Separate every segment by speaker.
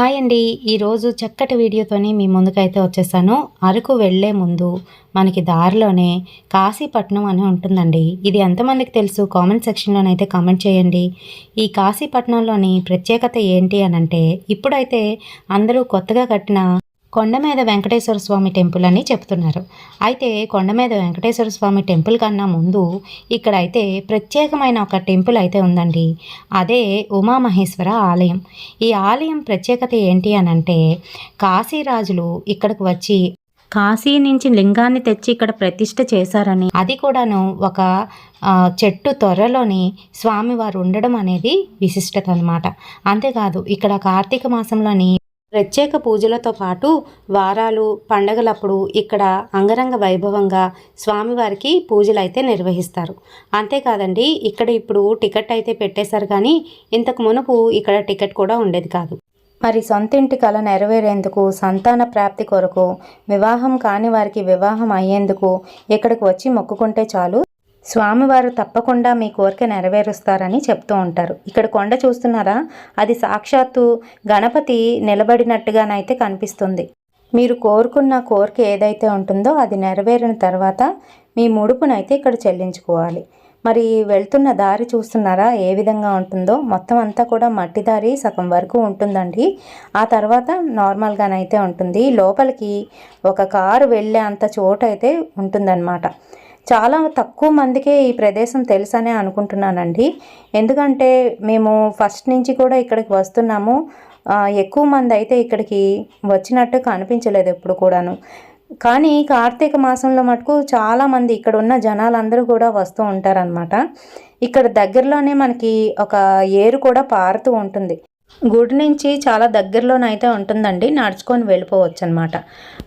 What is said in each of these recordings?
Speaker 1: Hi అండి. ఈరోజు చక్కటి వీడియోతోని మీ ముందుకైతే వచ్చేసాను. అరకు వెళ్ళే ముందు మనకి దారిలోనే కాశీపట్నం అని ఉంటుందండి. ఇది ఎంతమందికి తెలుసు? కామెంట్ సెక్షన్లోనైతే కామెంట్ చేయండి. ఈ కాశీపట్నంలోని ప్రత్యేకత ఏంటి అని అంటే ఇప్పుడైతే అందరూ కొత్తగా కట్టిన కొండ మీద వెంకటేశ్వర స్వామి టెంపుల్ అని చెప్తున్నారు. అయితే కొండ మీద వెంకటేశ్వర స్వామి టెంపుల్ కన్నా ముందు ఇక్కడ అయితే ప్రత్యేకమైన ఒక టెంపుల్ అయితే ఉందండి. అదే ఉమామహేశ్వర ఆలయం. ఈ ఆలయం ప్రత్యేకత ఏంటి అని అంటే కాశీరాజులు ఇక్కడికి వచ్చి కాశీ నుంచి లింగాన్ని తెచ్చి ఇక్కడ ప్రతిష్ఠ చేశారని అది కూడాను ఒక చెట్టు త్వరలోని స్వామివారు ఉండడం అనేది విశిష్టత అనమాట అంతేకాదు ఇక్కడ కార్తీక మాసంలోని ప్రత్యేక పూజలతో పాటు వారాలు పండగలప్పుడు ఇక్కడ అంగరంగ వైభవంగా స్వామివారికి పూజలు అయితే నిర్వహిస్తారు. అంతేకాదండి ఇక్కడ ఇప్పుడు టికెట్ అయితే పెట్టేశారు కానీ ఇంతకు మునుపు ఇక్కడ టికెట్ కూడా ఉండేది కాదు. మరి సొంత ఇంటి కళ నెరవేరేందుకు సంతాన ప్రాప్తి కొరకు వివాహం కాని వారికి వివాహం అయ్యేందుకు ఇక్కడికి వచ్చి మొక్కుకుంటే చాలు. స్వామివారు తప్పకుండా మీ కోరిక నెరవేరుస్తారని చెప్తూ ఉంటారు. ఇక్కడ కొండ చూస్తున్నారా? అది సాక్షాత్తు గణపతి నిలబడినట్టుగానైతే కనిపిస్తుంది. మీరు కోరుకున్న కోరిక ఏదైతే ఉంటుందో అది నెరవేరిన తర్వాత మీ ముడుపునైతే ఇక్కడ చెల్లించుకోవాలి. మరి వెళ్తున్న దారి చూస్తున్నారా? ఏ విధంగా ఉంటుందో? మొత్తం అంతా కూడా మట్టి దారి సగం వరకు ఉంటుందండి. ఆ తర్వాత నార్మల్గానైతే ఉంటుంది. లోపలికి ఒక కారు వెళ్ళే అంత చోటు అయితే ఉంటుందన్నమాట. చాలా తక్కువ మందికే ఈ ప్రదేశం తెలుసనే అనుకుంటున్నానండి. ఎందుకంటే మేము ఫస్ట్ నుంచి కూడా ఇక్కడికి వస్తున్నాము. ఎక్కువ మంది అయితే ఇక్కడికి వచ్చినట్టు కనిపించలేదు ఎప్పుడు కూడాను. కానీ కార్తీక మాసంలో మటుకు చాలామంది ఇక్కడ ఉన్న జనాలందరూ కూడా వస్తూ ఉంటారనమాట ఇక్కడ దగ్గరలోనే మనకి ఒక ఏరు కూడా పారుతూ ఉంటుంది. గుడి నుంచి చాలా దగ్గరలోనైతే ఉంటుందండి. నడుచుకొని వెళ్ళిపోవచ్చు అనమాట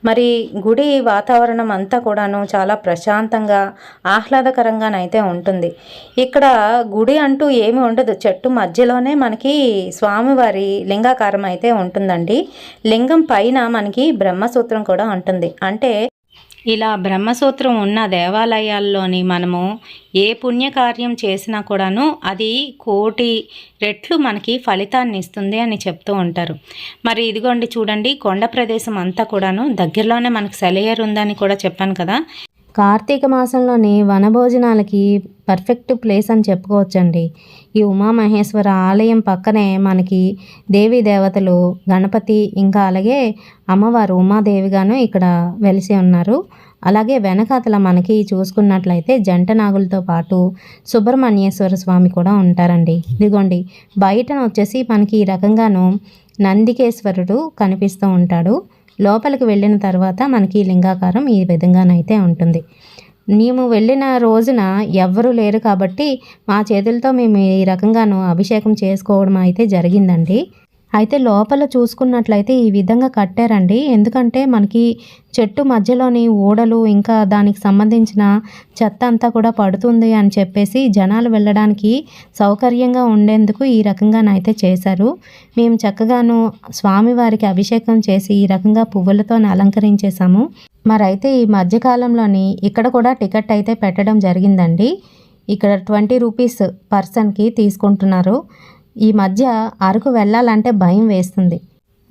Speaker 1: మరి గుడి వాతావరణం అంతా కూడాను చాలా ప్రశాంతంగా ఆహ్లాదకరంగానైతే ఉంటుంది. ఇక్కడ గుడి అంటూ ఏమి ఉండదు. చెట్టు మధ్యలోనే మనకి స్వామివారి లింగాకారం అయితే ఉంటుందండి. లింగం పైన మనకి బ్రహ్మసూత్రం కూడా ఉంటుంది. అంటే ఇలా బ్రహ్మసూత్రం ఉన్న దేవాలయాల్లోని మనము ఏ పుణ్యకార్యం చేసినా కూడాను అది కోటి రెట్లు మనకి ఫలితాన్ని ఇస్తుంది అని చెప్తూ ఉంటారు. మరి ఇదిగోండి చూడండి కొండ ప్రదేశం అంతా కూడాను దగ్గరలోనే మనకి సెలయేరు ఉందని కూడా చెప్పాను కదా. కార్తీక మాసంలోని వనభోజనాలకి పర్ఫెక్ట్ ప్లేస్ అని చెప్పుకోవచ్చండి. ఈ ఉమామహేశ్వర ఆలయం పక్కనే మనకి దేవీ దేవతలు గణపతి ఇంకా అలాగే అమ్మవారు ఉమాదేవిగాను ఇక్కడ వెలిసి ఉన్నారు. అలాగే వెనకాతల మనకి చూసుకున్నట్లయితే జంట నాగులతో పాటు సుబ్రహ్మణ్యేశ్వర స్వామి కూడా ఉంటారండి. ఇదిగోండి బయటన వచ్చేసి మనకి ఈ రకంగాను నందికేశ్వరుడు కనిపిస్తూ ఉంటాడు. లోపలికి వెళ్ళిన తర్వాత మనకి ఈ లింగాకారం ఈ విధంగానైతే ఉంటుంది. మేము వెళ్ళిన రోజున ఎవ్వరూ లేరు కాబట్టి మా చేతులతో మేము ఈ రకంగాను అభిషేకం చేసుకోవడం అయితే జరిగిందండి. అయితే లోపల చూసుకున్నట్లయితే ఈ విధంగా కట్టారండి. ఎందుకంటే మనకి చెట్టు మధ్యలోని ఊడలు ఇంకా దానికి సంబంధించిన చెత్త అంతా కూడా పడుతుంది అని చెప్పేసి జనాలు వెళ్ళడానికి సౌకర్యంగా ఉండేందుకు ఈ రకంగానైతే చేశారు. మేము చక్కగాను స్వామివారికి అభిషేకం చేసి ఈ రకంగా పువ్వులతో అలంకరించేశాము. మరైతే ఈ మధ్యకాలంలోని ఇక్కడ కూడా టికెట్ అయితే పెట్టడం జరిగిందండి. ఇక్కడ ట్వంటీ రూపీస్ పర్సన్కి తీసుకుంటున్నారు. ఈ మధ్య అరకు వెళ్ళాలంటే భయం వేస్తుంది.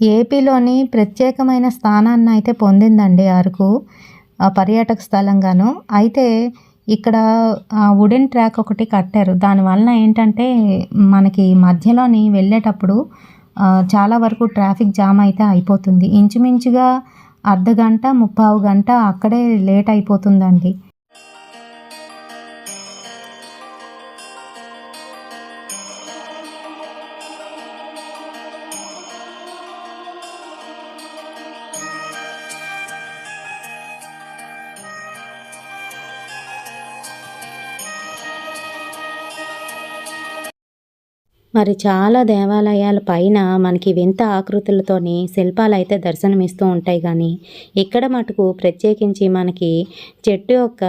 Speaker 1: ఏపీలోని ప్రత్యేకమైన స్థానాన్ని అయితే పొందిందండి అరకు పర్యాటక స్థలంగాను. అయితే ఇక్కడ వుడెన్ ట్రాక్ ఒకటి కట్టారు. దానివల్ల ఏంటంటే మనకి మధ్యలోని వెళ్ళేటప్పుడు చాలా వరకు ట్రాఫిక్ జామ్ అయితే అయిపోతుంది. ఇంచుమించుగా అర్ధ గంట ముప్పావు గంట అక్కడే లేట్ అయిపోతుందండి. మరి చాలా దేవాలయాల పైన మనకి వింత ఆకృతులతోని శిల్పాలు అయితే దర్శనమిస్తూ ఉంటాయి కానీ ఇక్కడ మటుకు ప్రత్యేకించి మనకి చెట్టు యొక్క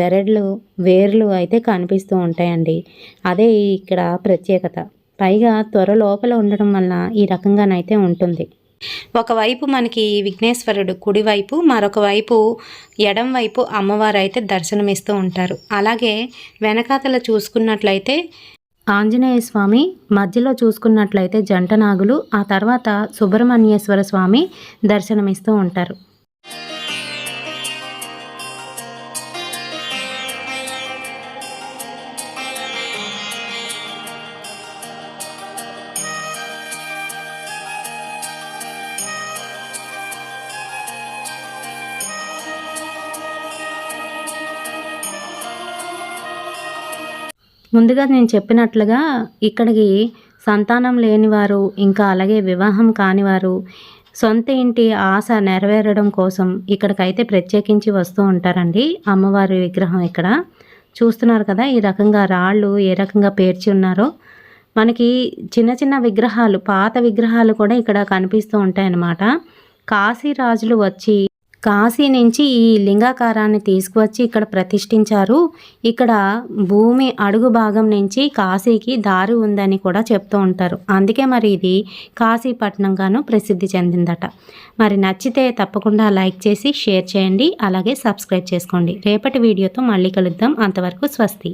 Speaker 1: బెరడ్లు వేర్లు అయితే కనిపిస్తూ ఉంటాయండి. అదే ఇక్కడ ప్రత్యేకత. పైగా త్వర లోపల ఉండడం వలన ఈ రకంగానైతే ఉంటుంది. ఒకవైపు మనకి విఘ్నేశ్వరుడు కుడివైపు మరొక వైపు ఎడం వైపు అమ్మవారు అయితే దర్శనమిస్తూ ఉంటారు. అలాగే వెనకాతల చూసుకున్నట్లయితే ఆంజనేయ స్వామి మధ్యలో చూసుకున్నట్లయితే జంట నాగులు ఆ తర్వాత సుబ్రహ్మణ్యేశ్వర స్వామి దర్శనమిస్తూ ఉంటారు. ముందుగా నేను చెప్పినట్లుగా ఇక్కడికి సంతానం లేనివారు ఇంకా అలాగే వివాహం కానివారు సొంత ఇంటి ఆశ నెరవేరడం కోసం ఇక్కడికైతే ప్రత్యేకించి వస్తూ ఉంటారండి. అమ్మవారి విగ్రహం ఇక్కడ. చూస్తున్నారు కదా ఈ రకంగా రాళ్ళు ఏ రకంగా పేర్చి ఉన్నారో. మనకి చిన్న చిన్న విగ్రహాలు పాత విగ్రహాలు కూడా ఇక్కడ కనిపిస్తూ ఉంటాయన్నమాట. కాశీ రాజులు వచ్చి కాశీ నుంచి ఈ లింగాకారాన్ని తీసుకువచ్చి ఇక్కడ ప్రతిష్ఠించారు. ఇక్కడ భూమి అడుగు భాగం నుంచి కాశీకి దారి ఉందని కూడా చెప్తూ ఉంటారు. అందుకే మరి ఇది కాశీపట్నంగాను ప్రసిద్ధి చెందిందట. మరి నచ్చితే తప్పకుండా లైక్ చేసి షేర్ చేయండి. అలాగే సబ్స్క్రైబ్ చేసుకోండి. రేపటి వీడియోతో మళ్ళీ కలుద్దాం. అంతవరకు స్వస్తి.